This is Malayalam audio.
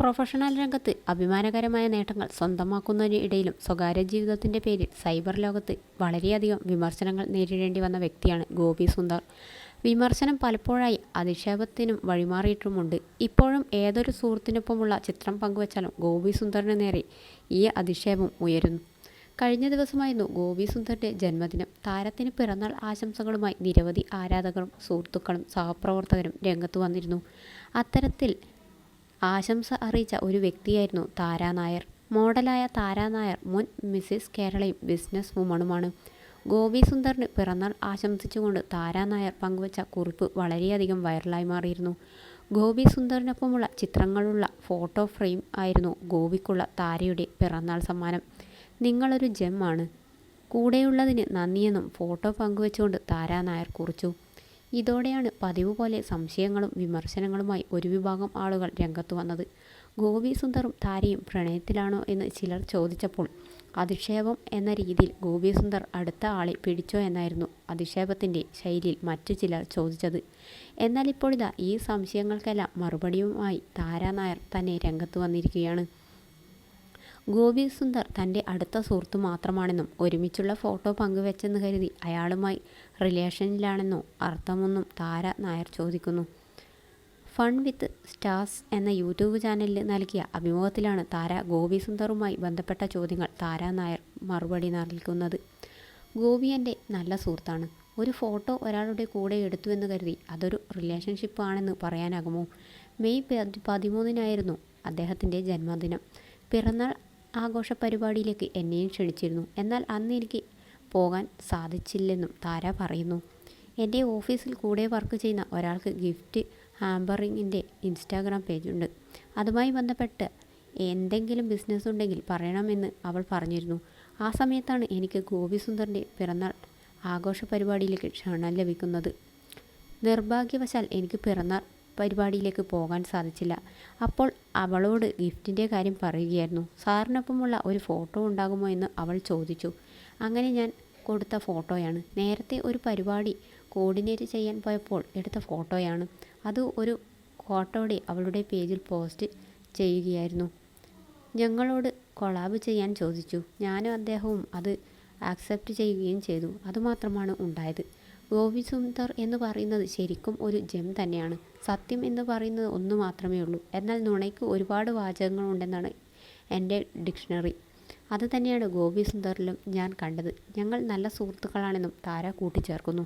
പ്രൊഫഷണൽ രംഗത്ത് അഭിമാനകരമായ നേട്ടങ്ങൾ സ്വന്തമാക്കുന്നതിനിടയിലും സ്വകാര്യ ജീവിതത്തിന്റെ പേരിൽ സൈബർ ലോകത്ത് വളരെയധികം വിമർശനങ്ങൾ നേരിടേണ്ടി വന്ന വ്യക്തിയാണ് ഗോപി സുന്ദർ. വിമർശനം പലപ്പോഴായി അധിക്ഷേപത്തിനും വഴിമാറിയിട്ടുമുണ്ട്. ഇപ്പോഴും ഏതൊരു സുഹൃത്തിനൊപ്പമുള്ള ചിത്രം പങ്കുവച്ചാലും ഗോപി സുന്ദറിന് നേരെ ഈ അധിക്ഷേപം ഉയരുന്നു. കഴിഞ്ഞ ദിവസമായിരുന്നു ഗോപി സുന്ദറിന്റെ ജന്മദിനം. താരത്തിന് പിറന്നാൾ ആശംസകളുമായി നിരവധി ആരാധകരും സുഹൃത്തുക്കളും സഹപ്രവർത്തകരും രംഗത്ത് വന്നിരുന്നു. അത്തരത്തിൽ ആശംസ അറിയിച്ച ഒരു വ്യക്തിയായിരുന്നു താരാ നായർ. മോഡലായ താരാ നായർ മുൻ മിസ്സിസ് കേരളയും ബിസിനസ് വുമണുമാണ് ഗോപി സുന്ദറിന് പിറന്നാൾ ആശംസിച്ചുകൊണ്ട് താരാ നായർ പങ്കുവച്ച കുറിപ്പ് വളരെയധികം വൈറലായി മാറിയിരുന്നു. ഗോപി സുന്ദറിനൊപ്പമുള്ള ചിത്രങ്ങളുള്ള ഫോട്ടോ ഫ്രെയിം ആയിരുന്നു ഗോപിക്കുള്ള താരയുടെ പിറന്നാൾ സമ്മാനം. നിങ്ങളൊരു ജെമ്മാണ് കൂടെയുള്ളതിന് നന്ദിയെന്നും ഫോട്ടോ പങ്കുവച്ചുകൊണ്ട് താരാ നായർ കുറിച്ചു. ഇതോടെയാണ് പതിവ് പോലെ സംശയങ്ങളും വിമർശനങ്ങളുമായി ഒരു വിഭാഗം ആളുകൾ രംഗത്തു വന്നത്. ഗോപി സുന്ദറും താരയും പ്രണയത്തിലാണോ എന്ന് ചിലർ ചോദിച്ചപ്പോൾ അധിക്ഷേപം എന്ന രീതിയിൽ ഗോപി സുന്ദർ അടുത്ത ആളെ പിടിച്ചോ എന്നായിരുന്നു അധിക്ഷേപത്തിന്റെ ശൈലിയിൽ മറ്റു ചിലർ ചോദിച്ചത്. എന്നാൽ ഇപ്പോഴിതാ ഈ സംശയങ്ങൾക്കെല്ലാം മറുപടിയുമായി താരാ നായർ തന്നെ രംഗത്ത് വന്നിരിക്കുകയാണ്. ഗോപി സുന്ദർ തന്റെ അടുത്ത സുഹൃത്തു മാത്രമാണെന്നും ഒരുമിച്ചുള്ള ഫോട്ടോ പങ്കുവെച്ചെന്ന് കരുതി അയാളുമായി റിലേഷനിലാണെന്നോ അർത്ഥമൊന്നും താര നായർ ചോദിക്കുന്നു. ഫൺ വിത്ത് സ്റ്റാർസ് എന്ന യൂട്യൂബ് ചാനലിൽ നൽകിയ അഭിമുഖത്തിലാണ് താര ഗോപി സുന്ദറുമായി ബന്ധപ്പെട്ട ചോദ്യങ്ങൾ താര നായർ മറുപടി നൽകുന്നത്. ഗോപി എന്റെ നല്ല സുഹൃത്താണ്. ഒരു ഫോട്ടോ ഒരാളുടെ കൂടെ എടുത്തു എന്ന് കരുതി അതൊരു റിലേഷൻഷിപ്പ് ആണെന്ന് പറയാനാകുമോ? മെയ് പതിമൂന്നിനായിരുന്നു അദ്ദേഹത്തിന്റെ ജന്മദിനം. പിറന്നാൾ ആഘോഷ പരിപാടിയിലേക്ക് എന്നെയും ക്ഷണിച്ചിരുന്നു. എന്നാൽ അന്ന് എനിക്ക് പോകാൻ സാധിച്ചില്ലെന്നും താര പറയുന്നു. എന്റെ ഓഫീസിൽ കൂടെ വർക്ക് ചെയ്യുന്ന ഒരാൾക്ക് ഗിഫ്റ്റ് ഹാമ്പറിങ്ങിന്റെ ഇൻസ്റ്റാഗ്രാം പേജുണ്ട്. അതുമായി ബന്ധപ്പെട്ട് എന്തെങ്കിലും ബിസിനസ് ഉണ്ടെങ്കിൽ പറയണമെന്ന് അവൾ പറഞ്ഞിരുന്നു. ആ സമയത്താണ് എനിക്ക് ഗോപിസുന്ദറിന്റെ പിറന്നാൾ ആഘോഷ പരിപാടിയിലേക്ക് ക്ഷണം ലഭിക്കുന്നത്. നിർഭാഗ്യവശാൽ എനിക്ക് പിറന്നാൾ പരിപാടിയിലേക്ക് പോകാൻ സാധിച്ചില്ല. അപ്പോൾ അവളോട് ഗിഫ്റ്റിന്റെ കാര്യം പറയുകയായിരുന്നു. സാറിനൊപ്പമുള്ള ഒരു ഫോട്ടോ ഉണ്ടാകുമോ എന്ന് അവൾ ചോദിച്ചു. അങ്ങനെ ഞാൻ കൊടുത്ത ഫോട്ടോയാണ്. നേരത്തെ ഒരു പരിപാടി കോർഡിനേറ്റ് ചെയ്യാൻ പോയപ്പോൾ എടുത്ത ഫോട്ടോയാണ്. അത് ഒരു ഫോട്ടോയുടെ അവളുടെ പേജിൽ പോസ്റ്റ് ചെയ്യുകയായിരുന്നു. ഞങ്ങളോട് കൊളാബ് ചെയ്യാൻ ചോദിച്ചു. ഞാനും അദ്ദേഹവും അത് ആക്സെപ്റ്റ് ചെയ്യുകയും ചെയ്തു. അതുമാത്രമാണ് ഉണ്ടായത്. ഗോപി സുന്ദർ എന്ന് പറയുന്നത് ശരിക്കും ഒരു ജെം തന്നെയാണ്. സത്യം എന്ന് പറയുന്നത് ഒന്ന് മാത്രമേ ഉള്ളൂ. എന്നാൽ നുണയ്ക്ക് ഒരുപാട് വാചകങ്ങളുണ്ടെന്നാണ് എന്റെ ഡിക്ഷണറി. അത് തന്നെയാണ് ഗോപി സുന്ദറിലും ഞാൻ കണ്ടത്. ഞങ്ങൾ നല്ല സുഹൃത്തുക്കളാണെന്നും താര കൂട്ടിച്ചേർക്കുന്നു.